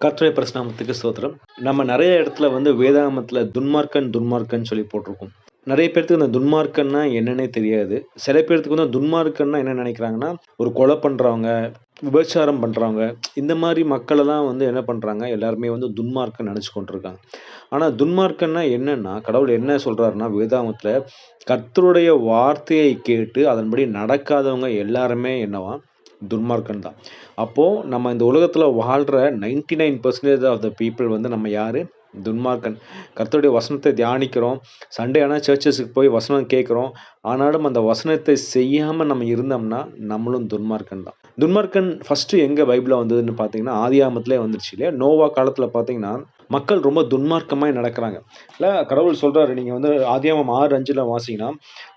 கத்துரை பிரஸ்நாமத்துக்கு ஸ்தோத்திரம். நம்ம நிறைய இடத்துல வந்து வேதாமத்தில் துன்மார்க்கன் துன்மார்க்கன் சொல்லி போட்டிருக்கோம். நிறைய பேர்த்துக்கு இந்த துன்மார்க்கன்னா என்னன்னே தெரியாது. சில பேர்த்துக்கு வந்து துன்மார்க்கன்னா என்ன நினைக்கிறாங்கன்னா ஒரு கொலை பண்ணுறவங்க விபச்சாரம் பண்ணுறவங்க இந்த மாதிரி மக்களெல்லாம் வந்து என்ன பண்ணுறாங்க எல்லாருமே வந்து துன்மார்க்கன் நினச்சி கொண்டிருக்காங்க. ஆனால் துன்மார்க்கன்னா என்னென்னா கடவுள் என்ன சொல்கிறாருன்னா வேதாமத்தில் கர்த்தருடைய வார்த்தையை கேட்டு அதன்படி நடக்காதவங்க எல்லாருமே என்னவா? துன்மார்க்கன் தான் அப்போது நம்ம இந்த உலகத்தில் வாழ்கிற ninety nine percentage of the people வந்து நம்ம யார்? துன்மார்க்கன். கர்த்தருடைய வசனத்தை தியானிக்கிறோம். சண்டே ஆனால் சர்ச்சஸுக்கு போய் வசனம் கேட்குறோம். ஆனாலும் அந்த வசனத்தை செய்யாமல் நம்ம இருந்தோம்னா நம்மளும் துன்மார்க்கன் தான் துன்மார்க்கன் ஃபஸ்ட்டு எங்கே பைபிளில் வந்ததுன்னு பார்த்தீங்கன்னா ஆதி ஆமத்திலே வந்துருச்சு இல்லையா? நோவா காலத்தில் பார்த்தீங்கன்னா மக்கள் ரொம்ப துன்மார்க்கமாக நடக்கிறாங்க. இல்லை கடவுள் சொல்கிறாரு நீங்கள் வந்து ஆதியாமம் ஆறு அஞ்சில் வாசிங்கன்னா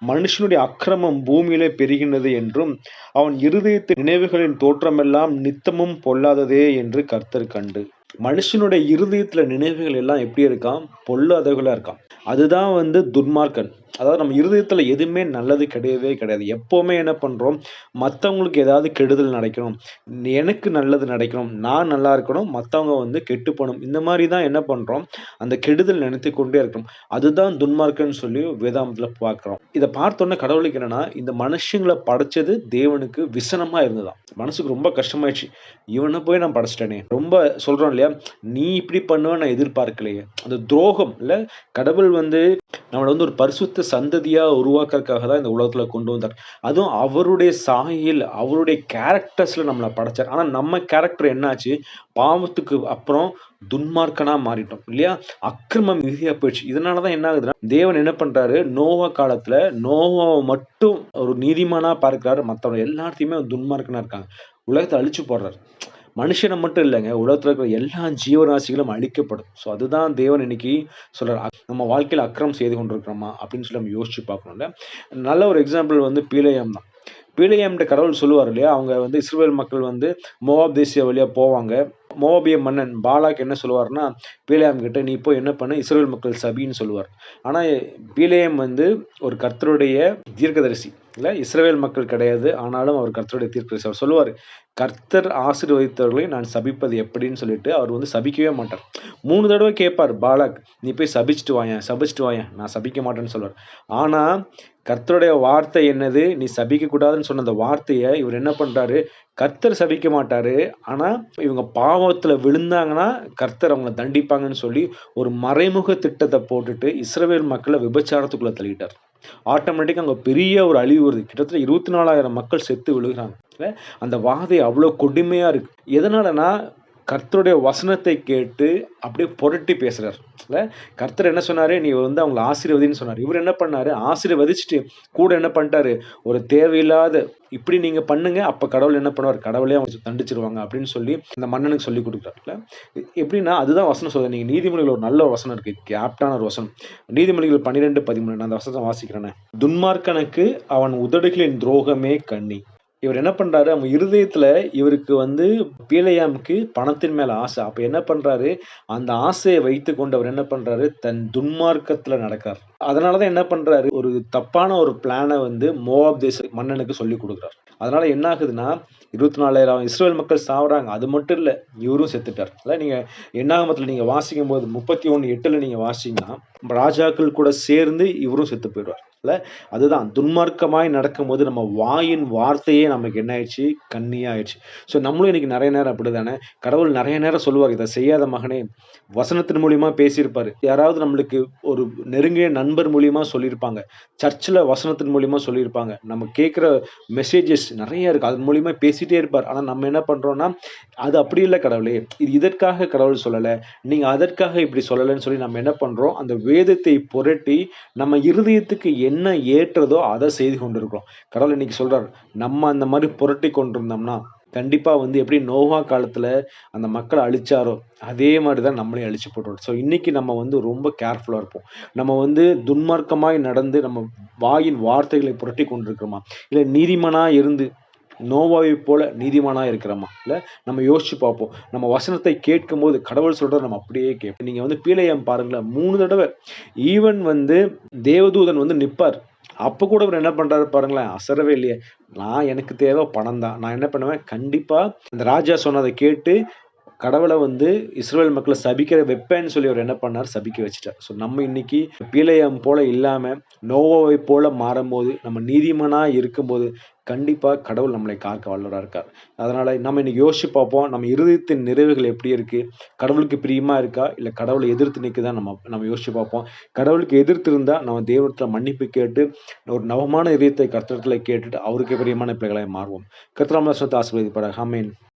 மனுஷனுடைய அக்கிரமம் பூமியிலே பெருகினது என்றும் அவன் இருதயத்து நினைவுகளின் தோற்றமெல்லாம் நித்தமும் பொல்லாததே என்று கர்த்தர் கண்டு. மனுஷனுடைய இருதயத்தில் நினைவுகள் எல்லாம் எப்படி இருக்கான் பொல்லாதவர்களாக இருக்கான் அதுதான் வந்து துன்மார்க்கன். அதாவது நம்ம இருதயத்தில் எதுவுமே நல்லது கிடையவே கிடையாது. எப்போவுமே என்ன பண்ணுறோம் மற்றவங்களுக்கு ஏதாவது கெடுதல் நடக்கணும். எனக்கு நல்லது நடக்கணும். நான் நல்லா இருக்கணும். மற்றவங்க வந்து கெட்டு போகணும். இந்த மாதிரி தான் என்ன பண்ணுறோம் அந்த கெடுதல் நினைத்து கொண்டே இருக்கணும். அதுதான் துன்மார்க்கன்னு சொல்லி வேதாந்தத்தில் பார்க்குறோம். இதை பார்த்தோன்னே கடவுளுக்கு என்னன்னா இந்த மனுஷங்களை படைச்சது தேவனுக்கு விசனமாக இருந்ததான் மனசுக்கு ரொம்ப கஷ்டமாயிடுச்சு. இவனை போய் நான் படைச்சிட்டேனே. ரொம்ப சொல்கிறோம் இல்லையா? நீ இப்படி பண்ணுவேன் நான் எதிர்பார்க்கலையே. அந்த துரோகம் இல்லை கடவுள் வந்து நம்மளை வந்து ஒரு பரிசுத்த சந்ததியா உருவாக்குறதுக்காக தான் இந்த உலகத்துல கொண்டு வந்தார். அதுவும் அவருடைய சாயில் அவருடைய கேரக்டர்ஸ்ல நம்மளை படைச்சார். ஆனால் நம்ம கேரக்டர் என்னாச்சு? பாவத்துக்கு அப்புறம் துன்மார்க்கனா மாறிட்டோம் இல்லையா? அக்கிரமம் மிகுதியாக போயிடுச்சு. இதனால தான் என்ன ஆகுதுன்னா தேவன் என்ன பண்றாரு? நோவா காலத்துல நோவாவை மட்டும் ஒரு நீதிமானாக பார்க்குறாரு. மற்றவங்க எல்லாத்தையுமே துன்மார்க்கனா இருக்காங்க. உலகத்தை அழிச்சு போடுறாரு. மனுஷனை மட்டும் இல்லைங்க உலகத்துல இருக்கிற எல்லா ஜீவராசிகளும் அழிக்கப்படும். ஸோ அதுதான் தேவன் இன்னைக்கு சொல்கிறார் நம்ம வாழ்க்கையில் அக்கிரம் செய்து கொண்டிருக்கிறோமா அப்படின்னு சொல்லி நம்ம யோசிச்சு பார்க்கணும்ல நல்ல ஒரு எக்ஸாம்பிள் வந்து பீலையம் தான். பீலையம்ன்ற கடவுள் சொல்லுவார் இல்லையா? அவங்க வந்து இஸ்ரேல் மக்கள் வந்து மோவாப் தேசிய வழியா போவாங்க. மோவாபிய மன்னன் பாலாக் என்ன சொல்லுவார்னா பீலையாம் கிட்ட நீ போய் என்ன பண்ணு? இஸ்ரேல் மக்கள் சபின்னு சொல்லுவார். ஆனால் பீலையம் வந்து ஒரு கர்த்தருடைய தீர்க்கதரிசி. இல்லை இஸ்ரேல் மக்கள் கிடையாது. ஆனாலும் அவர் கர்த்தருடைய தீர்ப்பு அவர் சொல்லுவார் கர்த்தர் ஆசீர்வதித்தவர்களை நான் சபிப்பது எப்படின்னு சொல்லிட்டு அவர் வந்து சபிக்கவே மாட்டார். மூணு தடவை கேட்பார் பாலாக் நீ போய் சபிச்சுட்டு வாயன் சபிச்சுட்டு வாயன். நான் சபிக்க மாட்டேன்னு சொல்லுவார். ஆனால் கர்த்தருடைய வார்த்தை என்னது? நீ சபிக்க கூடாதுன்னு சொன்ன அந்த வார்த்தையை இவர் என்ன பண்ணுறாரு கர்த்தர் சபிக்க மாட்டார். ஆனால் இவங்க பாவத்தில் விழுந்தாங்கன்னா கர்த்தர் அவங்கள தண்டிப்பாங்கன்னு சொல்லி ஒரு மறைமுக திட்டத்தை போட்டுட்டு இஸ்ரவேல் மக்களை விபச்சாரத்துக்குள்ளே தள்ளிட்டார். ஆட்டோமேட்டிக்காக அங்கே பெரிய ஒரு அழிவு வருது. கிட்டத்தட்ட இருபத்தி நாலாயிரம் மக்கள் செத்து விழுகிறாங்க. அந்த வாதை அவ்வளோ கொடுமையாக இருக்குது எதனாலனா கர்த்தருடைய வசனத்தை கேட்டு அப்படியே புரட்டி பேசுறார். இல்லை கர்த்தர் என்ன சொன்னாரு? நீ வந்து அவங்களை ஆசீர்வதின்னு சொன்னார். இவர் என்ன பண்ணாரு? ஆசீர்வதிச்சுட்டு கூட என்ன பண்ணிட்டாரு? ஒரு தேவையில்லாத இப்படி நீங்க பண்ணுங்க அப்ப கடவுள் என்ன பண்ணுவார்? கடவுளே அவங்க தண்டிச்சிருவாங்க அப்படின்னு சொல்லி அந்த மன்னனுக்கு சொல்லி கொடுக்குறாருல எப்படின்னா அதுதான் வசனம் சொல்லுது. நீங்க நீதிமொழிகள் ஒரு நல்ல வசனம் இருக்கு. கேப்டான ஒரு வசனம். நீதிமொழிகள் பன்னிரெண்டு பதிமூணு நான் அந்த வசனத்தை வாசிக்கிறேன். துன்மார்க்கனுக்கு அவன் உதடுகளின் துரோகமே கண்ணி. இவர் என்ன பண்றாரு? அவங்க இருதயத்துல இவருக்கு வந்து பீலையாமுக்கு பணத்தின் மேல ஆசை. அப்ப என்ன பண்றாரு? அந்த ஆசையை வைத்து கொண்டு அவர் என்ன பண்றாரு? தன் துன்மார்க்கத்துல நடக்கார் அதனாலதான் என்ன பண்றாரு? ஒரு தப்பான ஒரு பிளானை வந்து மோவாப் தேச மன்னனுக்கு சொல்லி கொடுக்குறாரு. அதனால என்ன ஆகுதுன்னா இருபத்தி நாலாயிரம் இஸ்ரேல் மக்கள் சாவறாங்க. அது மட்டும் இல்ல இவரும் செத்துட்டார். அதான் நீங்க எண்ணாகமத்துல நீங்க வாசிக்கும் போது முப்பத்தி ஒண்ணு எட்டுல நீங்க வாசிங்கன்னா ராஜாக்கள் கூட சேர்ந்து இவரும் செத்து போயிடுவார். அதுதான் துன்மார்க்கமாய் நடக்கும்போது நம்ம வாயின் வார்த்தையே நமக்கு என்ன ஆயிடுச்சு? கண்ணியாயிடுச்சு. ஸோ நம்மளும் இன்னைக்கு நிறைய நேரம் அப்படிதானே? கடவுள் நிறைய நேரம் சொல்லுவார் இதை செய்யாத மகனே. வசனத்தின் மூலியமா பேசியிருப்பாரு. யாராவது நம்மளுக்கு ஒரு நெருங்கிய நண்பர் மூலியமா சொல்லியிருப்பாங்க. சர்ச்சில் வசனத்தின் மூலியமா சொல்லியிருப்பாங்க. நம்ம கேட்குற மெசேஜஸ் நிறைய இருக்கு. அதன் மூலியமா பேசிட்டே இருப்பார். ஆனால் நம்ம என்ன பண்றோம்னா அது அப்படி இல்லை கடவுளே. இது இதற்காக கடவுள் சொல்லலை. நீங்க அதற்காக இப்படி சொல்லலைன்னு சொல்லி நம்ம என்ன பண்றோம்? அந்த வேதத்தை புரட்டி நம்ம இருதயத்துக்கு என்ன ஏற்றதோ அதை செய்து கொண்டிருக்கிறோம். கடவுள் இன்னைக்கு சொல்றாரு நம்ம அந்த மாதிரி புரட்டி கொண்டிருந்தோம்னா கண்டிப்பாக வந்து எப்படி நோவா காலத்தில் அந்த மக்களை அழிச்சாரோ அதே மாதிரி தான் நம்மளையும் அழிச்சு போட்டுரும். ஸோ இன்னைக்கு நம்ம வந்து ரொம்ப கேர்ஃபுல்லாக இருப்போம். நம்ம வந்து துன்மார்க்கமாய் நடந்து நம்ம வாயின் வார்த்தைகளை புரட்டி கொண்டிருக்கிறோமா? இல்லை நீதிமனாக இருந்து நோவாவை போல நீதிமானாக இருக்கிறோமா இல்லை நம்ம யோசிச்சு பார்ப்போம். நம்ம வசனத்தை கேட்கும் போது கடவுள் சொல்கிறத நம்ம அப்படியே கேட்போம். நீங்கள் வந்து பீலையம் பாருங்களேன் மூணு தடவை. ஈவன் வந்து தேவதூதன் வந்து நிற்பார் அப்போ கூட அவர் என்ன பண்ணுறாரு பாருங்களேன் அசரவே இல்லையே. நான் எனக்கு தேவை பணம் தான். நான் என்ன பண்ணுவேன்? கண்டிப்பாக இந்த ராஜா சொன்னதை கேட்டு கடவுளை வந்து இஸ்ரேல் மக்களை சபிக்கிற வைப்பேன்னு சொல்லி அவர் என்ன பண்ணார்? சபிக்க வச்சுட்டார். ஸோ நம்ம இன்னைக்கு பீலையம் போல இல்லாமல் நோவாவை போல மாறும்போது நம்ம நீதிமனாக இருக்கும்போது கண்டிப்பாக கடவுள் நம்மளை காக்க வல்லவராக இருக்கார். அதனால் நம்ம இன்னைக்கு யோசிச்சு பார்ப்போம் நம்ம இருதயத்தின் நிறைவுகள் எப்படி இருக்குது கடவுளுக்கு பிரியமா இருக்கா? இல்லை கடவுளை எதிர்த்து நிற்குதா நம்ம நம்ம யோசிச்சு பார்ப்போம். கடவுளுக்கு எதிர்த்து இருந்தால் நம்ம தெய்வத்துல மன்னிப்பு கேட்டு ஒரு நவமான இதயத்தை கர்த்தத்தில் கேட்டுட்டு அவருக்கு பிரியமான பிள்ளைகளை மாறுவோம். கர்த்தராம சொத்து ஆசீர்வதிப்பார்